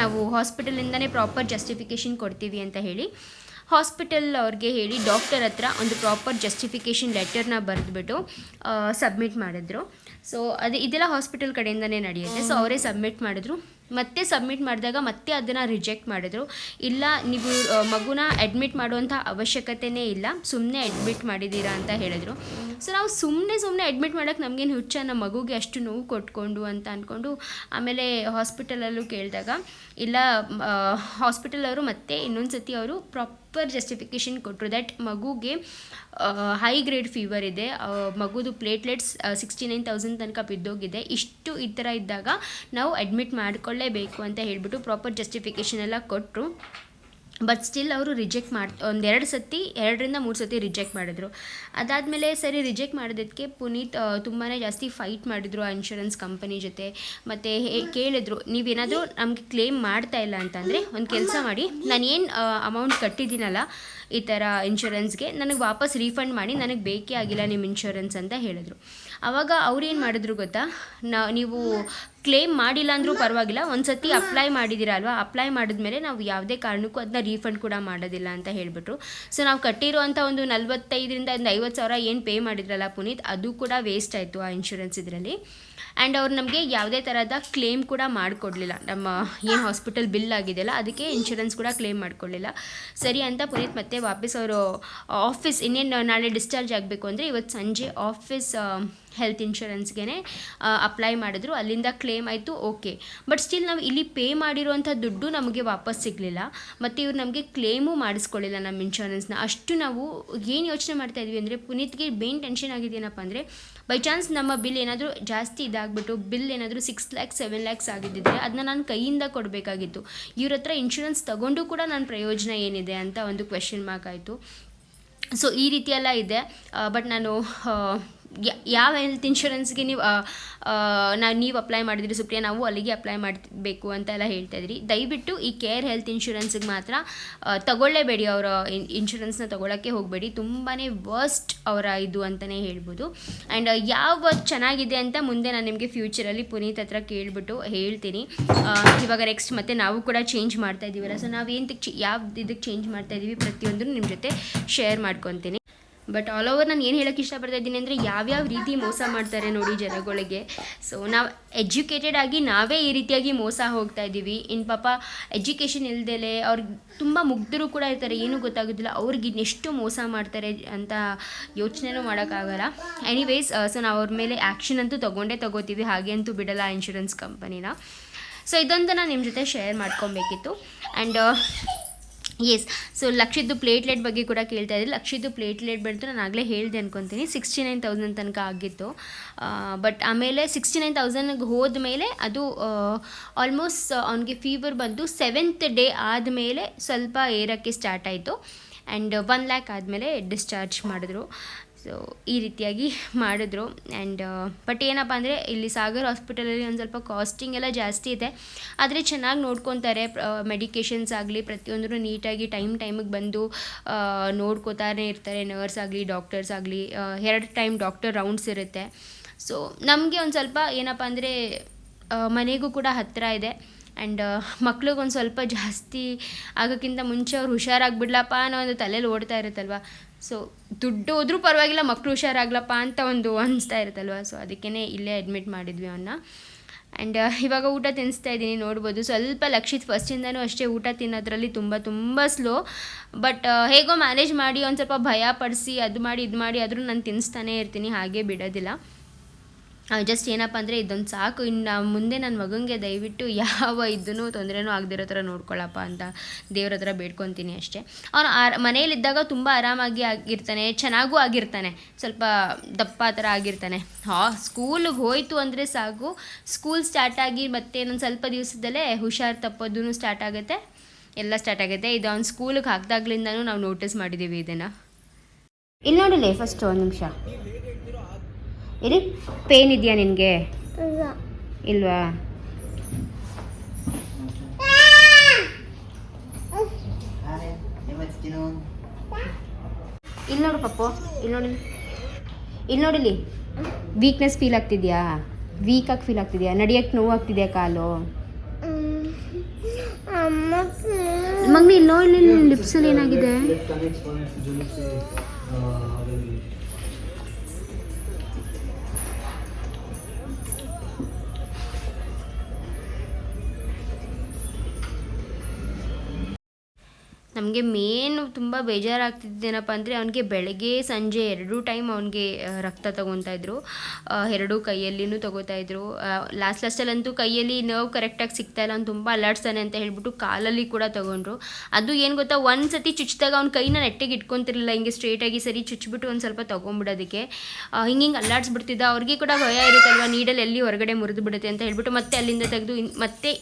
ನಾವು ಹಾಸ್ಪಿಟಲಿಂದನೇ ಪ್ರಾಪರ್ ಜಸ್ಟಿಫಿಕೇಷನ್ ಕೊಡ್ತೀವಿ ಅಂತ ಹೇಳಿ ಹಾಸ್ಪಿಟಲ್ ಅವ್ರಿಗೆ ಹೇಳಿ ಡಾಕ್ಟರ್ ಹತ್ರ ಒಂದು ಪ್ರಾಪರ್ ಜಸ್ಟಿಫಿಕೇಷನ್ ಲೆಟರ್ನ ಬರೆದ್ಬಿಟ್ಟು ಸಬ್ಮಿಟ್ ಮಾಡಿದ್ರು. ಸೊ ಅದು ಇದೆಲ್ಲ ಹಾಸ್ಪಿಟಲ್ ಕಡೆಯಿಂದನೇ ನಡೆಯುತ್ತೆ. ಸೊ ಅವರೇ ಸಬ್ಮಿಟ್ ಮಾಡಿದ್ರು. ಮತ್ತೆ ಸಬ್ಮಿಟ್ ಮಾಡಿದಾಗ ಮತ್ತೆ ಅದನ್ನು ರಿಜೆಕ್ಟ್ ಮಾಡಿದ್ರು. ಇಲ್ಲ, ನೀವು ಮಗುನ ಅಡ್ಮಿಟ್ ಮಾಡುವಂಥ ಅವಶ್ಯಕತೆನೇ ಇಲ್ಲ. ಸುಮ್ಮನೆ ಅಡ್ಮಿಟ್ ಮಾಡಿದ್ದೀರಾ ಅಂತ ಹೇಳಿದ್ರು. ಸೊ ನಾವು ಸುಮ್ಮನೆ ಸುಮ್ಮನೆ ಅಡ್ಮಿಟ್ ಮಾಡೋಕ್ಕೆ ನಮಗೇನು ಹುಚ್ಚ? ನಮ್ಮ ಮಗುಗೆ ಅಷ್ಟು ನೋವು ಕೊಟ್ಕೊಂಡು ಅಂತ ಅಂದ್ಕೊಂಡು ಆಮೇಲೆ ಹಾಸ್ಪಿಟಲಲ್ಲೂ ಕೇಳಿದಾಗ, ಇಲ್ಲ ಹಾಸ್ಪಿಟಲ್ ಅವರು ಮತ್ತೆ ಇನ್ನೊಂದು ಸತಿ ಅವರು ಪ್ರಾಪರ್ ಜಸ್ಟಿಫಿಕೇಷನ್ ಕೊಟ್ಟರು ದಟ್ ಮಗುಗೆ ಹೈ ಗ್ರೇಡ್ ಫೀವರ್ ಇದೆ. ಮಗುದು ಪ್ಲೇಟ್ಲೆಟ್ಸ್ ಸಿಕ್ಸ್ಟಿ ನೈನ್ ತೌಸಂಡ್ ತನಕ ಬಿದ್ದೋಗಿದೆ. ಇಷ್ಟು ಈ ಥರ ಇದ್ದಾಗ ನಾವು ಅಡ್ಮಿಟ್ ಮಾಡಿಕೊಳ್ಳೇಬೇಕು ಅಂತ ಹೇಳಿಬಿಟ್ಟು ಪ್ರಾಪರ್ ಜಸ್ಟಿಫಿಕೇಷನ್ ಎಲ್ಲ ಕೊಟ್ಟರು ಬಟ್ ಸ್ಟಿಲ್ ಅವರು ರಿಜೆಕ್ಟ್ ಮಾಡಿ ಒಂದೆರಡು ಸತಿ, ಎರಡರಿಂದ ಮೂರು ಸತಿ ರಿಜೆಕ್ಟ್ ಮಾಡಿದ್ರು. ಅದಾದಮೇಲೆ ಸರಿ ರಿಜೆಕ್ಟ್ ಮಾಡಿದ್ದಕ್ಕೆ ಪುನೀತ್ ತುಂಬಾ ಜಾಸ್ತಿ ಫೈಟ್ ಮಾಡಿದರು ಆ ಇನ್ಶೂರೆನ್ಸ್ ಕಂಪನಿ ಜೊತೆ. ಮತ್ತು ಕೇಳಿದ್ರು, ನೀವೇನಾದರೂ ನಮಗೆ ಕ್ಲೇಮ್ ಮಾಡ್ತಾ ಇಲ್ಲ ಅಂತಂದರೆ ಒಂದು ಕೆಲಸ ಮಾಡಿ ನಾನು ಏನು ಅಮೌಂಟ್ ಕಟ್ಟಿದ್ದೀನಲ್ಲ ಈ ಥರ ಇನ್ಶೂರೆನ್ಸ್ಗೆ ನನಗೆ ವಾಪಸ್ ರೀಫಂಡ್ ಮಾಡಿ, ನನಗೆ ಬೇಕೇ ಆಗಿಲ್ಲ ನಿಮ್ಮ ಇನ್ಶೂರೆನ್ಸ್ ಅಂತ ಹೇಳಿದ್ರು. ಆವಾಗ ಅವ್ರು ಏನು ಮಾಡಿದ್ರು ಗೊತ್ತಾ? ನಾ, ನೀವು ಕ್ಲೇಮ್ ಮಾಡಿಲ್ಲ ಅಂದರೂ ಪರವಾಗಿಲ್ಲ. ಒಂದು ಸತಿ ಅಪ್ಲೈ ಮಾಡಿದಿರಾ ಅಲ್ವಾ? ಅಪ್ಲೈ ಮಾಡಿದ್ಮೇಲೆ ನಾವು ಯಾವುದೇ ಕಾರಣಕ್ಕೂ ಅದನ್ನ ರೀಫಂಡ್ ಕೂಡ ಮಾಡೋದಿಲ್ಲ ಅಂತ ಹೇಳಿಬಿಟ್ರು. ಸೊ ನಾವು ಕಟ್ಟಿರುವಂಥ ಒಂದು ನಲ್ವತ್ತೈದರಿಂದ ಒಂದು ಐವತ್ತು ಸಾವಿರ ಏನು ಪೇ ಮಾಡಿದ್ರಲ್ಲ ಪುನೀತ್ ಅದು ಕೂಡ ವೇಸ್ಟ್ ಆಯಿತು ಆ ಇನ್ಶೂರೆನ್ಸ್ ಇದರಲ್ಲಿ. ಆ್ಯಂಡ್ ಅವ್ರು ನಮಗೆ ಯಾವುದೇ ಥರದ ಕ್ಲೇಮ್ ಕೂಡ ಮಾಡಿಕೊಡ್ಲಿಲ್ಲ. ನಮ್ಮ ಏನು ಹಾಸ್ಪಿಟಲ್ ಬಿಲ್ ಆಗಿದೆಯಲ್ಲ ಅದಕ್ಕೆ ಇನ್ಶೂರೆನ್ಸ್ ಕೂಡ ಕ್ಲೇಮ್ ಮಾಡಿಕೊಡ್ಲಿಲ್ಲ. ಸರಿ ಅಂತ ಪುನೀತ್ ಮತ್ತೆ ವಾಪಸ್ ಅವರು ಆಫೀಸ್ ಇನ್ನೇನು ನಾಳೆ ಡಿಸ್ಚಾರ್ಜ್ ಆಗಬೇಕು ಅಂದರೆ ಇವತ್ತು ಸಂಜೆ ಆಫೀಸ್ ಹೆಲ್ತ್ ಇನ್ಶೂರೆನ್ಸ್ಗೆ ಅಪ್ಲೈ ಮಾಡಿದ್ರು. ಅಲ್ಲಿಂದ ಕ್ಲೇಮ್ ಆಯಿತು ಓಕೆ ಬಟ್ ಸ್ಟಿಲ್ ನಾವು ಇಲ್ಲಿ ಪೇ ಮಾಡಿರುವಂಥ ದುಡ್ಡು ನಮಗೆ ವಾಪಸ್ ಸಿಗಲಿಲ್ಲ. ಮತ್ತು ಇವ್ರು ನಮಗೆ ಕ್ಲೇಮು ಮಾಡಿಸ್ಕೊಳ್ಳಿಲ್ಲ ನಮ್ಮ ಇನ್ಶೂರೆನ್ಸ್ನ ಅಷ್ಟು ನಾವು ಏನು ಯೋಚನೆ ಮಾಡ್ತಾ ಇದ್ವಿ ಅಂದರೆ, ಪುನೀತ್ಗೆ ಮೇನ್ ಟೆನ್ಷನ್ ಆಗಿದೆಯೇನಪ್ಪ ಅಂದರೆ ಬೈ ಚಾನ್ಸ್ ನಮ್ಮ ಬಿಲ್ ಏನಾದರೂ ಜಾಸ್ತಿ ಇದಾಗ್ಬಿಟ್ಟು ಬಿಲ್ ಏನಾದರೂ ಸಿಕ್ಸ್ ಲ್ಯಾಕ್ಸ್ ಸೆವೆನ್ ಲ್ಯಾಕ್ಸ್ ಆಗಿದ್ದಿದ್ರೆ ಅದನ್ನ ನಾನು ಕೈಯಿಂದ ಕೊಡಬೇಕಾಗಿತ್ತು. ಇವ್ರ ಹತ್ರ ಇನ್ಶೂರೆನ್ಸ್ ತಗೊಂಡು ಕೂಡ ನನ್ನ ಪ್ರಯೋಜನ ಏನಿದೆ ಅಂತ ಒಂದು ಕ್ವೆಶನ್ ಮಾರ್ಕ್ ಆಯಿತು. ಸೊ ಈ ರೀತಿಯೆಲ್ಲ ಇದೆ. ಬಟ್ ನಾನು ಯಾವ ಹೆಲ್ತ್ ಇನ್ಶೂರೆನ್ಸ್ಗೆ ನೀವು ನಾವು ನೀವು ಅಪ್ಲೈ ಮಾಡಿದ್ರಿ ಸುಪ್ರಿಯಾ, ನಾವು ಅಲ್ಲಿಗೆ ಅಪ್ಲೈ ಮಾಡಬೇಕು ಅಂತ ಎಲ್ಲ ಹೇಳ್ತಾ ಇದ್ರಿ. ದಯವಿಟ್ಟು ಈ ಕೇರ್ ಹೆಲ್ತ್ ಇನ್ಶೂರೆನ್ಸ್ಗೆ ಮಾತ್ರ ತಗೊಳ್ಳೇಬೇಡಿ ಅವರ ಇನ್ಶೂರೆನ್ಸ್ನ ತಗೊಳ್ಳೋಕ್ಕೆ ಹೋಗಬೇಡಿ. ತುಂಬಾ ವರ್ಸ್ಟ್ ಅವರ ಇದು ಅಂತಲೇ ಹೇಳ್ಬೋದು. ಆ್ಯಂಡ್ ಯಾವ ಚೆನ್ನಾಗಿದೆ ಅಂತ ಮುಂದೆ ನಾನು ನಿಮಗೆ ಫ್ಯೂಚರಲ್ಲಿ ಪುನೀತ್ ಹತ್ರ ಕೇಳಿಬಿಟ್ಟು ಹೇಳ್ತೀನಿ. ಇವಾಗ ನೆಕ್ಸ್ಟ್ ಮತ್ತೆ ನಾವು ಕೂಡ ಚೇಂಜ್ ಮಾಡ್ತಾ ಇದ್ದೀವಲ್ಲ ಸೊ ನಾವು ಏನು ಯಾವ ಇದಕ್ಕೆ ಚೇಂಜ್ ಮಾಡ್ತಾ ಇದ್ದೀವಿ ಪ್ರತಿಯೊಂದನ್ನು ನಿಮ್ಮ ಜೊತೆ ಶೇರ್ ಮಾಡ್ಕೊತೀನಿ. ಬಟ್ ಆಲ್ ಓವರ್ ನಾನು ಏನು ಹೇಳೋಕ್ಕೆ ಇಷ್ಟಪಡ್ತಾ ಇದ್ದೀನಿ ಅಂದರೆ ಯಾವ್ಯಾವ ರೀತಿ ಮೋಸ ಮಾಡ್ತಾರೆ ನೋಡಿ ಜನಗಳಿಗೆ. ಸೊ ನಾವು ಎಜುಕೇಟೆಡ್ ಆಗಿ ನಾವೇ ಈ ರೀತಿಯಾಗಿ ಮೋಸ ಹೋಗ್ತಾ ಇದ್ದೀವಿ ಇನ್ನು ಪಾಪ ಎಜುಕೇಷನ್ ಇಲ್ದಲೆ ಅವ್ರಿಗೆ ತುಂಬ ಮುಗ್ಧರು ಕೂಡ ಇರ್ತಾರೆ. ಏನೂ ಗೊತ್ತಾಗೋದಿಲ್ಲ. ಅವ್ರಿಗೆ ಇನ್ನೆಷ್ಟು ಮೋಸ ಮಾಡ್ತಾರೆ ಅಂತ ಯೋಚನೆನೂ ಮಾಡೋಕ್ಕಾಗಲ್ಲ. ಎನಿವೇಸ್ ಸೊ ನಾವು ಅವ್ರ ಮೇಲೆ ಆ್ಯಕ್ಷನ್ ಅಂತೂ ತೊಗೊಂಡೇ ತೊಗೋತೀವಿ. ಹಾಗೆ ಅಂತೂ ಬಿಡಲ್ಲ ಇನ್ಶೂರೆನ್ಸ್ ಕಂಪನಿನ ಸೊ ಇದೊಂದು ನಾನು ನಿಮ್ಮ ಜೊತೆ ಶೇರ್ ಮಾಡ್ಕೊಬೇಕಿತ್ತು. ಆ್ಯಂಡ್ ಎಸ್ ಸೊ ಲಕ್ಷದ್ದು ಪ್ಲೇಟ್ಲೆಟ್ ಬಗ್ಗೆ ಕೂಡ ಕೇಳ್ತಾ ಇದ್ದೀವಿ ಲಕ್ಷದ್ದು ಪ್ಲೇಟ್ಲೆಟ್ ಬಂತು ನಾನು ಆಗಲೇ ಹೇಳಿದೆ ಅನ್ಕೊತೀನಿ. ಸಿಕ್ಸ್ಟಿ ನೈನ್ ತೌಸಂಡ್ ತನಕ ಆಗಿತ್ತು. ಬಟ್ ಆಮೇಲೆ ಸಿಕ್ಸ್ಟಿ ನೈನ್ ತೌಸಂಡ್ಗೆ ಹೋದ್ಮೇಲೆ ಅದು ಆಲ್ಮೋಸ್ಟ್ ಅವನಿಗೆ ಫೀವರ್ ಬಂದು ಸೆವೆಂತ್ ಡೇ ಆದಮೇಲೆ ಸ್ವಲ್ಪ ಏರೋಕ್ಕೆ ಸ್ಟಾರ್ಟ್ ಆಯಿತು. ಆ್ಯಂಡ್ ಒನ್ ಲ್ಯಾಕ್ ಆದಮೇಲೆ ಡಿಸ್ಚಾರ್ಜ್ ಮಾಡಿದ್ರು. ಸೊ ಈ ರೀತಿಯಾಗಿ ಮಾಡಿದ್ರು. ಆ್ಯಂಡ್ ಬಟ್ ಏನಪ್ಪ ಅಂದರೆ, ಇಲ್ಲಿ ಸಾಗರ್ ಹಾಸ್ಪಿಟಲಲ್ಲಿ ಒಂದು ಸ್ವಲ್ಪ ಕಾಸ್ಟಿಂಗ್ ಎಲ್ಲ ಜಾಸ್ತಿ ಇದೆ. ಆದರೆ ಚೆನ್ನಾಗಿ ನೋಡ್ಕೊತಾರೆ. ಮೆಡಿಕೇಷನ್ಸ್ ಆಗಲಿ ಪ್ರತಿಯೊಂದೂ ನೀಟಾಗಿ ಟೈಮ್ ಟೈಮಿಗೆ ಬಂದು ನೋಡ್ಕೋತಾನೆ ಇರ್ತಾರೆ. ನರ್ಸ್ ಆಗಲಿ ಡಾಕ್ಟರ್ಸ್ ಆಗಲಿ ಎರಡು ಟೈಮ್ ಡಾಕ್ಟರ್ ರೌಂಡ್ಸ್ ಇರುತ್ತೆ. ಸೊ ನಮಗೆ ಒಂದು ಸ್ವಲ್ಪ ಏನಪ್ಪ ಅಂದರೆ ಮನೆಗೂ ಕೂಡ ಹತ್ತಿರ ಇದೆ. ಆ್ಯಂಡ್ ಮಕ್ಳಿಗೊಂದು ಸ್ವಲ್ಪ ಜಾಸ್ತಿ ಆಗೋಕ್ಕಿಂತ ಮುಂಚೆ ಅವ್ರು ಹುಷಾರಾಗ್ಬಿಡ್ಲಪ್ಪ ಅನ್ನೋ ಒಂದು ತಲೆಯಲ್ಲಿ ಓಡ್ತಾ ಇರುತ್ತಲ್ವ? ಸೊ ದುಡ್ಡು ಹೋದರೂ ಪರವಾಗಿಲ್ಲ ಮಕ್ಕಳು ಹುಷಾರಾಗ್ಲಪ್ಪ ಅಂತ ಒಂದು ಅನಿಸ್ತಾ ಇರುತ್ತಲ್ವ? ಸೊ ಅದಕ್ಕೇ ಇಲ್ಲೇ ಅಡ್ಮಿಟ್ ಮಾಡಿದ್ವಿ ಅವನ್ನ ಆ್ಯಂಡ್ ಇವಾಗ ಊಟ ತಿನ್ನಿಸ್ತಾ ಇದ್ದೀನಿ, ನೋಡ್ಬೋದು. ಸ್ವಲ್ಪ ಲಕ್ಷಿತ್ ಫಸ್ಟಿಂದನೂ ಅಷ್ಟೇ ಊಟ ತಿನ್ನೋದ್ರಲ್ಲಿ ತುಂಬ ತುಂಬ ಸ್ಲೋ ಬಟ್ ಹೇಗೋ ಮ್ಯಾನೇಜ್ ಮಾಡಿ ಒಂದು ಸ್ವಲ್ಪ ಭಯ ಪಡಿಸಿ, ಅದು ಮಾಡಿ, ಇದು ಮಾಡಿ ಆದರೂ ನಾನು ತಿನ್ನಿಸ್ತಾನೇ ಇರ್ತೀನಿ, ಹಾಗೆ ಬಿಡೋದಿಲ್ಲ. ಜಸ್ಟ್ ಏನಪ್ಪ ಅಂದರೆ ಇದೊಂದು ಸಾಕು. ಇನ್ನು ಮುಂದೆ ನನ್ನ ಮಗನಿಗೆ ದಯವಿಟ್ಟು ಯಾವ ಇದೂ ತೊಂದರೆನೂ ಆಗದಿರೋ ಥರ ನೋಡ್ಕೊಳ್ಳಪ್ಪ ಅಂತ ದೇವ್ರ ಹತ್ರ ಬೇಡ್ಕೊತೀನಿ ಅಷ್ಟೇ. ಅವನು ಆರ್ ಮನೆಯಲ್ಲಿದ್ದಾಗ ತುಂಬ ಆರಾಮಾಗಿ ಆಗಿರ್ತಾನೆ, ಚೆನ್ನಾಗೂ ಆಗಿರ್ತಾನೆ. ಸ್ವಲ್ಪ ದಪ್ಪ ಥರ ಆಗಿರ್ತಾನೆ. ಹಾ ಸ್ಕೂಲಿಗೆ ಹೋಯಿತು ಅಂದರೆ ಸಾಕು. ಸ್ಕೂಲ್ ಸ್ಟಾರ್ಟ್ ಆಗಿ ಮತ್ತೆ ಇನ್ನೊಂದು ಸ್ವಲ್ಪ ದಿವಸದಲ್ಲೇ ಹುಷಾರು ತಪ್ಪೋದೂ ಸ್ಟಾರ್ಟ್ ಆಗುತ್ತೆ. ಎಲ್ಲ ಸ್ಟಾರ್ಟ್ ಆಗುತ್ತೆ. ಇದು ಅವ್ನು ಸ್ಕೂಲಿಗೆ ಹಾಕ್ದಾಗ್ಲಿಂದನೂ ನಾವು ನೋಟಿಸ್ ಮಾಡಿದ್ದೀವಿ ಇದನ್ನು. ಇಲ್ಲಿ ನೋಡಿಲ್ಲ ಫಸ್ಟ್ ಒಂದು ನಿಮಿಷ. ಇರಿ ಪೇನ್ ಇದೆಯಾ ನಿನಗೆ? ಇಲ್ವಾ? ಇಲ್ಲಿ ನೋಡು ಪಪ್ಪು ಇಲ್ಲಿ ನೋಡಿ ಇಲ್ಲಿ. ನೋಡಿಲಿ ವೀಕ್ನೆಸ್ ಫೀಲ್ ಆಗ್ತಿದ್ಯಾ? ವೀಕಾಗಿ ಫೀಲ್ ಆಗ್ತಿದ್ಯಾ? ನಡಿಯಕ್ಕೆ ನೋವು ಆಗ್ತಿದ್ಯಾ ಕಾಲು? ಮಗ್ನಿ ಇಲ್ಲಿ ನೋಡಿ ಲಿಪ್ಸಲ್ಲಿ ಏನಾಗಿದೆ? ನಮಗೆ ಮೇನ್ ತುಂಬ ಬೇಜಾರಾಗ್ತಿದ್ದೇನಪ್ಪ ಅಂದರೆ ಅವನಿಗೆ ಬೆಳಗ್ಗೆ ಸಂಜೆ ಎರಡೂ ಟೈಮ್ ಅವನಿಗೆ ರಕ್ತ ತಗೊತಾ ಇದ್ರು. ಎರಡೂ ಕೈಯಲ್ಲಿನೂ ತಗೋತಾ ಇದ್ರು. ಲಾಸ್ಟ್ ಲಾಸ್ಟಲ್ಲಂತೂ ಕೈಯಲ್ಲಿ ನರ್ವ್ ಕರೆಕ್ಟಾಗಿ ಸಿಗ್ತಾ ಇಲ್ಲ. ಅವ್ನು ತುಂಬ ಅಲ್ಲಾಡ್ಸ್ತಾನೆ ಅಂತ ಹೇಳ್ಬಿಟ್ಟು ಕಾಲಲ್ಲಿ ಕೂಡ ತಗೊಂಡ್ರು. ಅದು ಏನು ಗೊತ್ತಾ, ಒಂದು ಸತಿ ಚುಚ್ಚಿದಾಗ ಅವ್ನ ಕೈನ ನೆಟ್ಟಿಗೆ ಇಟ್ಕೊತಿರ್ಲಿಲ್ಲ. ಹಿಂಗೆ ಸ್ಟ್ರೇಟಾಗಿ ಸರಿ ಚುಚ್ಚಿಬಿಟ್ಟು ಒಂದು ಸ್ವಲ್ಪ ತೊಗೊಂಬಿಡೋದಕ್ಕೆ. ಹಿಂಗೆ ಹಿಂಗೆ ಅಲ್ಲಾಡ್ಸ್ಬಿಡ್ತಿದ್ದ ಅವ್ರಿಗೆ ಕೂಡ ಭಯ ಇರುತ್ತಲ್ವ ನೀಡಲ್ಲಿ ಎಲ್ಲಿ ಹೊರಗಡೆ ಮುರಿದು ಬಿಡುತ್ತೆ ಅಂತ ಹೇಳ್ಬಿಟ್ಟು ಮತ್ತೆ ಅಲ್ಲಿಂದ ತೆಗೆದು ಮತ್ತೆ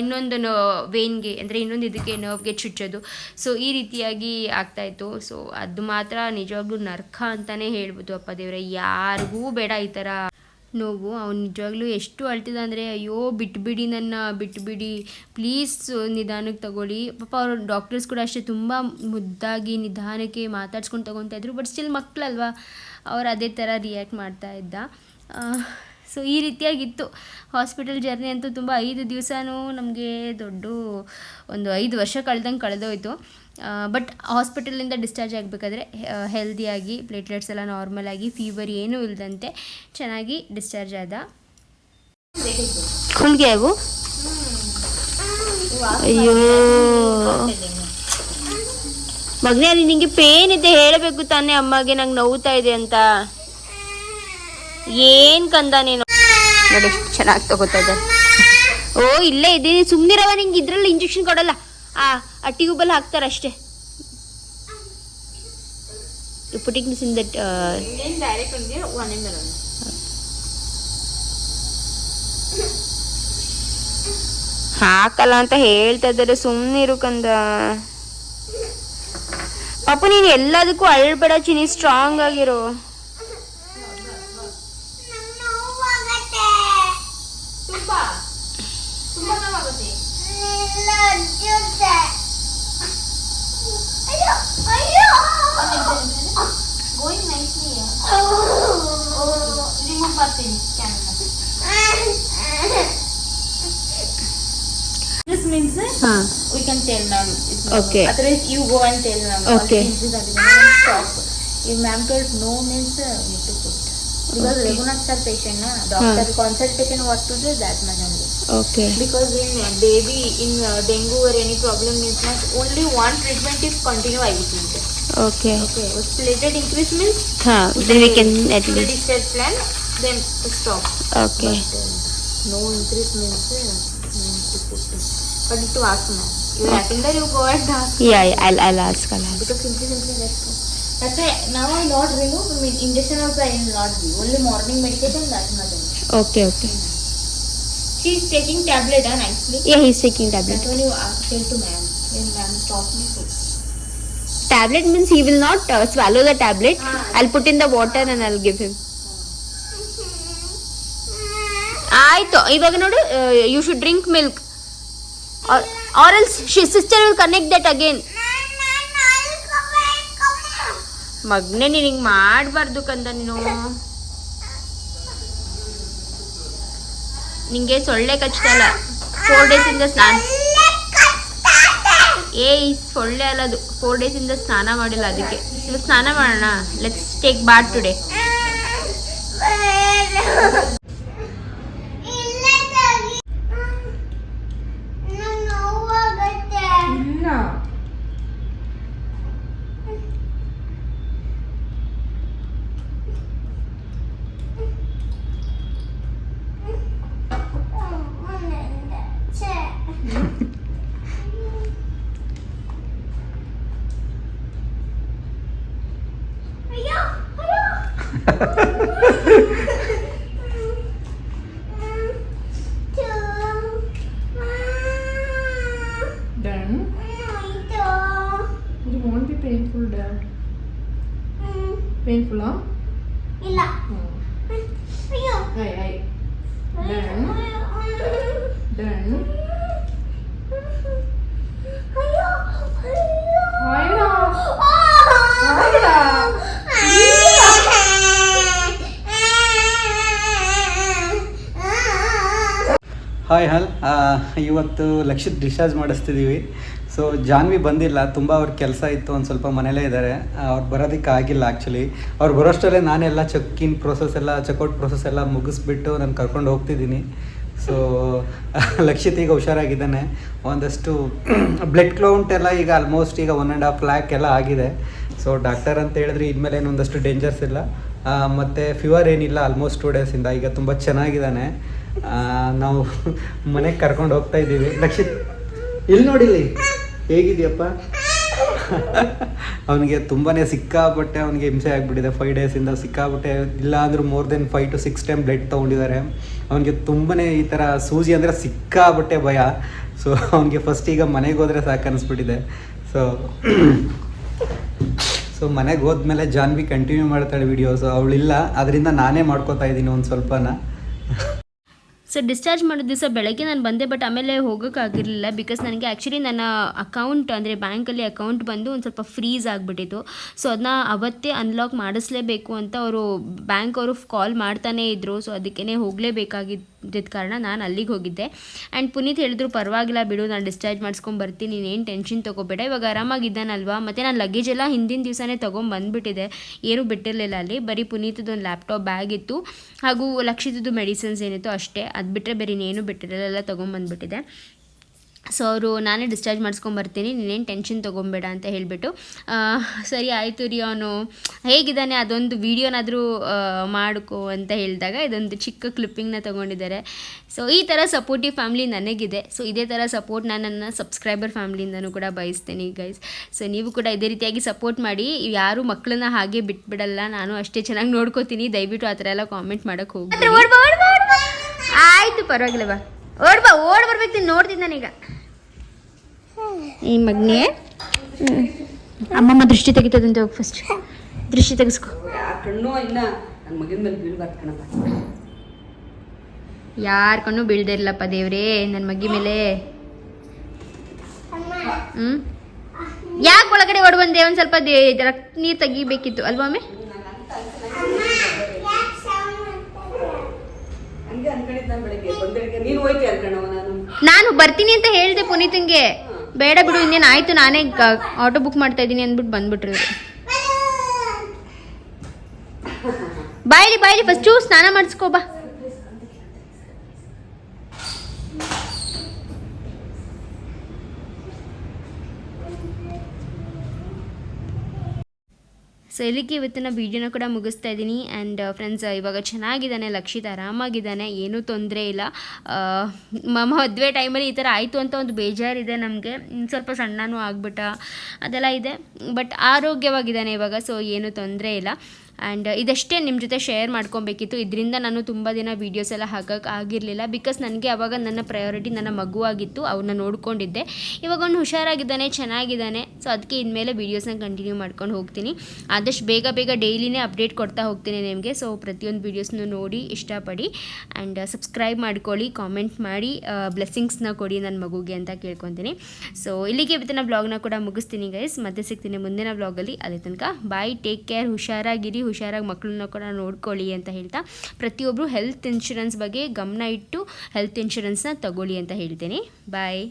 ಇನ್ನೊಂದು ವೇನ್ಗೆ ಅಂದರೆ ಇನ್ನೊಂದು ಇದಕ್ಕೆ ನರ್ವ್ಗೆ ಚುಚ್ಚೋದು. ಸೊ ಈ ರೀತಿಯಾಗಿ ಆಗ್ತಾಯಿತ್ತು ಸೊ ಅದು ಮಾತ್ರ ನಿಜವಾಗ್ಲೂ ನರ್ಕ ಅಂತಲೇ ಹೇಳ್ಬೋದು ಅಪ್ಪ ದೇವ್ರೆ. ಯಾರಿಗೂ ಬೇಡ ಈ ಥರ ನೋವು. ಅವ್ನು ನಿಜವಾಗ್ಲೂ ಎಷ್ಟು ಅಳ್ತಿದ್ದ ಅಂದರೆ, ಅಯ್ಯೋ, ಬಿಟ್ಬಿಡಿ ನನ್ನ, ಬಿಟ್ಬಿಡಿ. ಪ್ಲೀಸ್ ನಿಧಾನಕ್ಕೆ ತಗೊಳ್ಳಿ. ಪಾಪ ಅವ್ರ ಡಾಕ್ಟರ್ಸ್ ಕೂಡ ಅಷ್ಟೇ ತುಂಬ ಮುದ್ದಾಗಿ ನಿಧಾನಕ್ಕೆ ಮಾತಾಡ್ಸ್ಕೊಂಡು ತಗೊತಾ ಇದ್ರು. ಬಟ್ ಸ್ಟಿಲ್ ಮಕ್ಕಳಲ್ವಾ ಅವ್ರು ಅದೇ ಥರ ರಿಯಾಕ್ಟ್ ಮಾಡ್ತಾ ಇದ್ದ. ಸೊ ಈ ರೀತಿಯಾಗಿತ್ತು. ಹಾಸ್ಪಿಟಲ್ ಜರ್ನಿ ಅಂತೂ ತುಂಬ ಐದು ದಿವಸನೂ ನಮಗೆ ದೊಡ್ಡ ಒಂದು ಐದು ವರ್ಷ ಕಳೆದಂಗೆ ಕಳೆದೋಯ್ತು. ಬಟ್ ಹಾಸ್ಪಿಟಲಿಂದ ಡಿಸ್ಚಾರ್ಜ್ ಆಗಬೇಕಾದ್ರೆ ಹೆಲ್ದಿಯಾಗಿ ಪ್ಲೇಟ್ಲೆಟ್ಸ್ ಎಲ್ಲ ನಾರ್ಮಲ್ ಆಗಿ ಫೀವರ್ ಏನೂ ಇಲ್ಲದಂತೆ ಚೆನ್ನಾಗಿ ಡಿಸ್ಚಾರ್ಜ್ ಆದ ಕುಲ್ಗೆ ಅವು? ಅಯ್ಯೋ. ಮಗನೇ ನಿನಗೆ ಪೇನ್ ಇದೆ, ಹೇಳಬೇಕು ತಾನೇ ಅಮ್ಮಗೆ, ನಂಗೆ ನೋವುತ್ತಾ ಇದೆ ಅಂತ. ಏನ್ ಕಂದ ನೀನು? ನೋಡಿ ಚೆನ್ನಾಗಿ ತಗೋತಾ ಇದ್ದ. ಓ ಇಲ್ಲೇ ಇದ್ದೀನಿ. ಸುಮ್ಮನಿರವ ನಿಂಗೆ ಇದ್ರಲ್ಲಿ ಇಂಜೆಕ್ಷನ್ ಕೊಡಲ್ಲ. ಆ ಆ ಟ್ಯೂಬಲ್ಲಿ ಹಾಕ್ತಾರೆ ಅಷ್ಟೇ. ಪುಟಿಂಗ್ ಮಿಸ್ ಇನ್ ದಟ್ ಹಾಕಲ್ಲ ಅಂತ ಹೇಳ್ತಾ ಇದ್ದಾರೆ. ಸುಮ್ಮನಿರು ಕಂದ. ಪಾಪ ನೀನು ಎಲ್ಲದಕ್ಕೂ ಅಳ್ಬೇಡ ಚಿನಿ ಸ್ಟ್ರಾಂಗ್ ಆಗಿರೋ.
This means uh,
ಹಾ
we can tell ma'am. It's no.
Okay.
Otherwise, you go and tell ma'am. all
Okay.
things is available. Stop. If ma'am told no means uh, we need to put. Because
Okay.
Raghunath sir patient na doctor consultation what to do that much only.
Okay
Because in uh, baby in uh, dengue or any problem means na only one treatment is continue IV treatment.
Okay
Okay. If platelet increase means
ಹಾ then we can at
the
least
discharge plan Then stop.
okay
But uh, no increase means uh, we need to put. But to ask ma'am. You are attender, you go and ask.
yeah, yeah I'll, I'll ask I'll ask
Because simply simply that's. That's why now I not remove. I mean injection also I will not give. Only morning medication that only.
okay okay
She is taking tablet uh, nicely.
yeah he's taking tablet
That one you ask tell to ma'am. Then ma'am stop me. So.
tablet means he will not uh, swallow the tablet
Ah.
I'll put in the water and I'll give him ಆಯ್ತು, ಇವಾಗ ನೋಡು you should drink milk or else sister will connect that again ಮಗ್ನೆ ನೀನು ಹಿಂಗೆ ಮಾಡಬಾರ್ದು ಕಂದ ನೀನು. ನಿಂಗೆ ಸೊಳ್ಳೆ ಕಚ್ತಲ್ಲ ಫೋರ್ ಡೇಸಿಂದ ಸ್ನಾನ. ಏ ಸೊಳ್ಳೆ ಅಲ್ಲ ಅದು. ಫೋರ್ ಡೇಸಿಂದ ಸ್ನಾನ ಮಾಡಿಲ್ಲ ಅದಕ್ಕೆ. ಸ್ನಾನ ಮಾಡೋಣ.
Let's take bath today Painful, huh?
ಇಲ್ಲ.
Hmm.
ಅಯ್ಯೋ.
Aye, aye. ಡನ್ ಡನ್
ಅಯ್ಯೋ.
ಹಾಯ್ ಹಲ್ ಇವತ್ತು ಲಕ್ಷಿತ್ ಡಿಸ್ಚಾರ್ಜ್ ಮಾಡಿಸ್ತಿದ್ದೀವಿ. ಸೊ ಜಾನ್ವಿ ಬಂದಿಲ್ಲ, ತುಂಬ ಅವ್ರ ಕೆಲಸ ಇತ್ತು, ಒಂದು ಸ್ವಲ್ಪ ಮನೇಲೇ ಇದ್ದಾರೆ ಅವ್ರು ಬರೋದಕ್ಕೆ ಆಗಿಲ್ಲ ಆ್ಯಕ್ಚುಲಿ ಅವ್ರು ಬರೋಷ್ಟರಲ್ಲೇ ನಾನೆಲ್ಲ ಚೆಕ್ ಇನ್ ಪ್ರೊಸೆಸ್ ಎಲ್ಲ ಚೆಕ್ಔಟ್ ಪ್ರೊಸೆಸ್ ಎಲ್ಲ ಮುಗಿಸ್ಬಿಟ್ಟು ನಾನು ಕರ್ಕೊಂಡು ಹೋಗ್ತಿದ್ದೀನಿ. ಸೊ ಲಕ್ಷಿತ್ ಈಗ ಹುಷಾರಾಗಿದ್ದಾನೆ. ಒಂದಷ್ಟು ಬ್ಲಡ್ ಕ್ಲೌಂಟ್ ಎಲ್ಲ ಈಗ ಆಲ್ಮೋಸ್ಟ್ ಈಗ ಒನ್ ಆ್ಯಂಡ್ ಹಾಫ್ ಲ್ಯಾಕ್ ಎಲ್ಲ ಆಗಿದೆ. ಸೊ ಡಾಕ್ಟರ್ ಅಂತ ಹೇಳಿದ್ರೆ ಇನ್ಮೇಲೆ ಏನೊಂದಷ್ಟು ಡೇಂಜರ್ಸ್ ಇಲ್ಲ. ಮತ್ತು ಫೀವರ್ ಏನಿಲ್ಲ ಆಲ್ಮೋಸ್ಟ್ ಟೂ ಡೇಸಿಂದ ಈಗ ತುಂಬ ಚೆನ್ನಾಗಿದ್ದಾನೆ. ನಾವು ಮನೆಗೆ ಕರ್ಕೊಂಡು ಹೋಗ್ತಾ ಇದ್ದೀವಿ. ಲಕ್ಷಿತ್ ಇಲ್ಲಿ ನೋಡಿಲಿ ಹೇಗಿದೆಯಪ್ಪ? ಅವನಿಗೆ ತುಂಬಾ ಸಿಕ್ಕಾಪಟ್ಟೆ ಅವನಿಗೆ ಹಿಂಸೆ ಆಗಿಬಿಟ್ಟಿದೆ. ಫೈವ್ ಡೇಸಿಂದ ಸಿಕ್ಕಾಪಟ್ಟೆ ಇಲ್ಲ ಅಂದರೂ more then five to six time blood ತೊಗೊಂಡಿದ್ದಾರೆ. ಅವನಿಗೆ ತುಂಬಾ ಈ ಥರ ಸೂಜಿ ಅಂದರೆ ಸಿಕ್ಕಾಪಟ್ಟೆ ಭಯ. ಸೊ ಅವನಿಗೆ ಫಸ್ಟ್ ಈಗ ಮನೆಗೆ ಹೋದರೆ ಸಾಕು ಸೊ ಸೊ ಮನೆಗೆ ಹೋದ್ಮೇಲೆ ಜಾನ್ವಿ ಕಂಟಿನ್ಯೂ ಮಾಡ್ತಾಳೆ ವೀಡಿಯೋಸು ಅವಳಿಲ್ಲ. ಅದರಿಂದ ನಾನೇ ಮಾಡ್ಕೋತಾ ಇದ್ದೀನಿ ಒಂದು ಸ್ವಲ್ಪನ.
ಸೊ ಡಿಸ್ಚಾರ್ಜ್ ಮಾಡೋ ದಿವಸ ಬೆಳಗ್ಗೆ ನಾನು ಬಂದೆ ಬಟ್ ಆಮೇಲೆ ಹೋಗೋಕ್ಕಾಗಿರಲಿಲ್ಲ ಬಿಕಾಸ್ ನನಗೆ ಆ್ಯಕ್ಚುಲಿ ನನ್ನ ಅಕೌಂಟ್ ಅಂದರೆ ಬ್ಯಾಂಕಲ್ಲಿ ಅಕೌಂಟ್ ಬಂದು ಒಂದು ಸ್ವಲ್ಪ ಫ್ರೀಸ್ ಆಗಿಬಿಟ್ಟಿತ್ತು. ಸೊ ಅದನ್ನ ಅವತ್ತೇ ಅನ್ಲಾಕ್ ಮಾಡಿಸ್ಲೇಬೇಕು ಅಂತ ಅವರು ಬ್ಯಾಂಕ್ ಅವರು ಕಾಲ್ ಮಾಡ್ತಾನೇ ಇದ್ದರು ಸೊ ಅದಕ್ಕೇ ಹೋಗಲೇಬೇಕಾಗಿದ್ದ ಕಾರಣ ನಾನು ಅಲ್ಲಿಗೆ ಹೋಗಿದ್ದೆ. ಆ್ಯಂಡ್ ಪುನೀತ್ ಹೇಳಿದ್ರು, ಪರವಾಗಿಲ್ಲ ಬಿಡು, ನಾನು ಡಿಸ್ಚಾರ್ಜ್ ಮಾಡಿಸ್ಕೊಂಡು ಬರ್ತೀನಿ. ನೀನೇನು ಟೆನ್ಷನ್ ತೊಗೋಬೇಡ. ಇವಾಗ ಆರಾಮಾಗಿದ್ದಾನಲ್ವಾ? ಮತ್ತು ನಾನು ಲಗೇಜ್ ಎಲ್ಲ ಹಿಂದಿನ ದಿವಸನೇ ತೊಗೊಂಬಂದ್ಬಿಟ್ಟಿದೆ ಏನೂ ಬಿಟ್ಟಿರಲಿಲ್ಲ ಅಲ್ಲಿ. ಬರೀ ಪುನೀತದ್ದು ಒಂದು ಲ್ಯಾಪ್ಟಾಪ್ ಬ್ಯಾಗ್ ಇತ್ತು. ಹಾಗೂ ಲಕ್ಷಿತದ್ದು ಮೆಡಿಸಿನ್ಸ್ ಏನಿತ್ತು ಅಷ್ಟೇ. ಅದು ಬಿಟ್ಟರೆ ಬೇರೆ ಇನ್ನೇನು ಬಿಟ್ಟಿರಲಿಲ್ಲ ಎಲ್ಲ ತೊಗೊಂಬಂದ್ಬಿಟ್ಟಿದೆ. ಸೊ ಅವರು ನಾನೇ ಡಿಸ್ಚಾರ್ಜ್ ಮಾಡಿಸ್ಕೊಂಬರ್ತೀನಿ, ನೀನೇನು ಟೆನ್ಷನ್ ತೊಗೊಬೇಡ ಅಂತ ಹೇಳಿಬಿಟ್ಟು ಸರಿ ಆಯಿತು ರೀ ಅವನು. ಹೇಗಿದ್ದಾನೆ, ಅದೊಂದು ವೀಡಿಯೋನಾದರೂ ಮಾಡಿಕೊ ಅಂತ ಹೇಳಿದಾಗ ಇದೊಂದು ಚಿಕ್ಕ ಕ್ಲಿಪ್ಪಿಂಗ್ನ ತೊಗೊಂಡಿದ್ದಾರೆ. ಸೊ ಈ ಥರ ಸಪೋರ್ಟಿವ್ ಫ್ಯಾಮ್ಲಿ ನನಗಿದೆ. ಸೊ ಇದೇ ಥರ ಸಪೋರ್ಟ್ ನಾನು ನನ್ನ ಸಬ್ಸ್ಕ್ರೈಬರ್ ಫ್ಯಾಮ್ಲಿಯಿಂದನೂ ಕೂಡ ಬಯಸ್ತೀನಿ ಗೈಸ್ ಸೊ ನೀವು ಕೂಡ ಇದೇ ರೀತಿಯಾಗಿ ಸಪೋರ್ಟ್ ಮಾಡಿ. ಯಾರು ಮಕ್ಕಳನ್ನ ಹಾಗೆ ಬಿಟ್ಬಿಡಲ್ಲ. ನಾನು ಅಷ್ಟೇ ಚೆನ್ನಾಗಿ ನೋಡ್ಕೋತೀನಿ. ದಯವಿಟ್ಟು ಆ ಥರ ಎಲ್ಲ ಕಾಮೆಂಟ್ ಮಾಡೋಕ್ಕೆ ಹೋಗಿ ಆಯಿತು ಪರವಾಗಿಲ್ಲ ಬಾ. ಓಡ್ ಬಾ ಓಡ್ ಬರ್ಬೇಕು ನೀನು ನೋಡ್ತೀನಿ ನಾನೀಗ ಈ ಮಗ್ನೆ. ಅಮ್ಮಮ್ಮ ದೃಷ್ಟಿ ತೆಗಿತದಂತೆ ಹೋಗಿ ಫಸ್ಟ್ ದೃಷ್ಟಿ ತೆಗೆಸ್ಕೊ. ಯಾರ ಕಣ್ಣು ಬೀಳ್ದೇ ಇರ್ಲಪ್ಪ ದೇವ್ರೇ ನನ್ನ ಮಗ್ಗಿ ಮೇಲೆ. ಹ್ಮ್. ಯಾಕೆ ಒಳಗಡೆ ಓಡ್ ಬಂದೆ? ಒಂದು ಸ್ವಲ್ಪ ರಕ್ತ ನೀರು ತೆಗಿಬೇಕಿತ್ತು. ಅಲ್ವಾ ಒಮ್ಮೆ
ನೀನು
ಬರ್ತೀನಿ ಅಂತ ಹೇಳಿದೆ ಪುನೀತಂಗೆ. ಬೇಡ ಬಿಡು, ಇನ್ನೇನು ಆಯ್ತು, ನಾನೇ ಆಟೋ ಬುಕ್ ಮಾಡ್ತಾ ಇದ್ದೀನಿ ಅಂದ್ಬಿಟ್ಟು ಬಂದ್ಬಿಟ್ರು ಬಾಯ್ರಿ ಫಸ್ಟ್ ಫಸ್ಟು ಸ್ನಾನ ಮಾಡಿಸ್ಕೋ ಬಾ. ಸೊ ಇಲ್ಲಿಗೆ ಇವತ್ತಿನ ವೀಡಿಯೋನ ಕೂಡ ಮುಗಿಸ್ತಾ ಇದ್ದೀನಿ. ಆ್ಯಂಡ್ ಫ್ರೆಂಡ್ಸ್ ಇವಾಗ ಚೆನ್ನಾಗಿದ್ದಾನೆ, ಲಕ್ಷಿತ್ ಆರಾಮಾಗಿದ್ದಾನೆ, ಏನೂ ತೊಂದರೆ ಇಲ್ಲ. ಮದುವೆ ಟೈಮಲ್ಲಿ ಈ ಥರ ಆಯಿತು ಅಂತ ಒಂದು ಬೇಜಾರಿದೆ ನಮಗೆ. ಸ್ವಲ್ಪ ಸಣ್ಣನೂ ಆಗ್ಬಿಟ್ಟ ಅದೆಲ್ಲ ಇದೆ. ಬಟ್ ಆರೋಗ್ಯವಾಗಿದ್ದಾನೆ ಇವಾಗ ಸೊ ಏನೂ ತೊಂದರೆ ಇಲ್ಲ. ಆ್ಯಂಡ್ ಇದಷ್ಟೇ ನಿಮ್ಮ ಜೊತೆ ಶೇರ್ ಮಾಡ್ಕೊಬೇಕಿತ್ತು. ಇದರಿಂದ ನಾನು ತುಂಬ ದಿನ ವೀಡಿಯೋಸ್ ಎಲ್ಲ ಹಾಕೋಕೆ ಆಗಿರಲಿಲ್ಲ ಬಿಕಾಸ್ ನನಗೆ ಅವಾಗ ನನ್ನ ಪ್ರಯಾರಿಟಿ ನನ್ನ ಮಗುವಾಗಿತ್ತು ಅವನ್ನ ನೋಡ್ಕೊಂಡಿದ್ದೆ. ಇವಾಗ ಅವ್ನು ಹುಷಾರಾಗಿದ್ದಾನೆ, ಚೆನ್ನಾಗಿದ್ದಾನೆ. ಸೊ ಅದಕ್ಕೆ ಇನ್ಮೇಲೆ ವೀಡಿಯೋಸ್ನ ಕಂಟಿನ್ಯೂ ಮಾಡ್ಕೊಂಡು ಹೋಗ್ತೀನಿ. ಆದಷ್ಟು ಬೇಗ ಬೇಗ ಡೈಲಿನೇ ಅಪ್ಡೇಟ್ ಕೊಡ್ತಾ ಹೋಗ್ತೀನಿ ನಿಮಗೆ. ಸೊ ಪ್ರತಿಯೊಂದು ವೀಡಿಯೋಸ್ನೂ ನೋಡಿ, ಇಷ್ಟಪಡಿ. ಆ್ಯಂಡ್ ಸಬ್ಸ್ಕ್ರೈಬ್ ಮಾಡ್ಕೊಳ್ಳಿ ಕಾಮೆಂಟ್ ಮಾಡಿ ಬ್ಲೆಸ್ಸಿಂಗ್ಸ್ನ ಕೊಡಿ ನನ್ನ ಮಗುಗೆ ಅಂತ ಕೇಳ್ಕೊತೀನಿ. ಸೊ ಇಲ್ಲಿಗೆ ಇವತ್ತಿನ ಬ್ಲಾಗ್ನ ಕೂಡ ಮುಗಿಸ್ತೀನಿ ಗೈಸ್ ಮತ್ತೆ ಸಿಗ್ತೀನಿ ಮುಂದಿನ ಬ್ಲಾಗಲ್ಲಿ ಅದೇ ತನಕ ಬಾಯ್ ಟೇಕ್ ಕೇರ್ ಹುಷಾರಾಗಿರಿ. ಹುಷಾರಾಗಿ ಮಕ್ಕಳನ್ನ ಕೂಡ ನೋಡ್ಕೊಳ್ಳಿ ಅಂತ ಹೇಳ್ತಾ ಪ್ರತಿಯೊಬ್ಬರು ಹೆಲ್ತ್ ಇನ್ಶೂರೆನ್ಸ್ ಬಗ್ಗೆ ಗಮನ ಇಟ್ಟು ಹೆಲ್ತ್ ಇನ್ಶೂರೆನ್ಸ್ನ ತಗೊಳ್ಳಿ ಅಂತ ಹೇಳ್ತೀನಿ. ಬಾಯ್